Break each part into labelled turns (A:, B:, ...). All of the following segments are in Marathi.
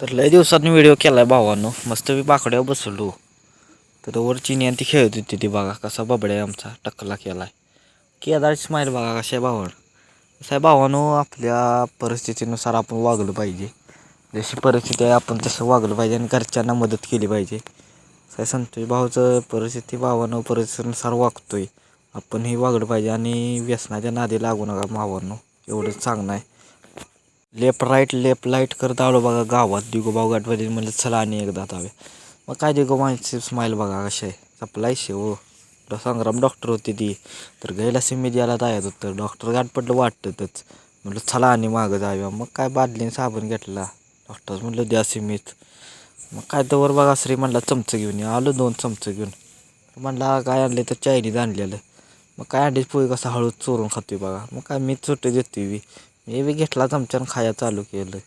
A: तर लय दिवसातून व्हिडिओ केला आहे भावानं. मस्त मी बाकड्यावर बसलो तर वर चिनी आणि ती खेळत होती ती बघा कसा बबड्या आमचा टक्कला केला आहे केदार स्माईल बघा कशा भावानं. साहेब भावानो आपल्या परिस्थितीनुसार आपण वागलं पाहिजे. जशी परिस्थिती आहे आपण तसं वागलं पाहिजे आणि घरच्यांना मदत केली पाहिजे. काय संतोष भाऊचं परिस्थिती भावानं परिस्थितीनुसार वागतोय. आपणही वागलं पाहिजे आणि व्यसनाच्या नादी लागू नका भावांनो. एवढंच चांगलं आहे. लेफ्ट राईट लेफ्ट लाइट करत आलो बघा गावात. दिगोबाव गाठवाडी म्हणलं चला आणि एकदा तावे मग काय दिगोबाची स्माईल बघा कसे आहे. हो. शेव संग्राम डॉक्टर होती ती. तर गेला सिमी द्यायला जायत होतं. डॉक्टर गाठ पडलं वाटतच. म्हटलं चला आणि मागं जाव्या मग काय बादलीने साबण घेतला. डॉक्टर म्हटलं द्या सिमीत. मग काय तर बघा श्री म्हणला चमचं घेऊन ये. आलो दोन चमचं घेऊन. म्हणला काय आणले तर चायनीज आणलेलं. मग काय अंडीच पोळी कसं हळूच चोरून खातोय बघा. मग काय मीच सुट्टी देतोय बी. मी बी घेतला चमच्यानं खाया चालू केलं.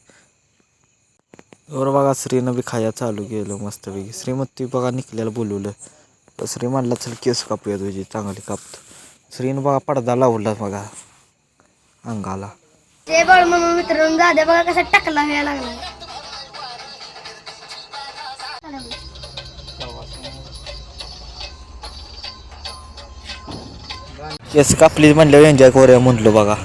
A: वर बघा श्रीनं बी खाया चालू केलं मस्तपैकी. श्रीमती बघा निकल्याला बोलवलं. तर श्री म्हणला चल केस कापूया तुझी चांगली कापतो. श्रीनं बघा पडदा लावला बघा अंगाला.
B: ते बळ म्हणून मित्रांनो दादा बघा कसा टाकला घ्यायला लागला.
A: केस कापली म्हणल्यावर एन्जॉय करूया म्हटलं बघा.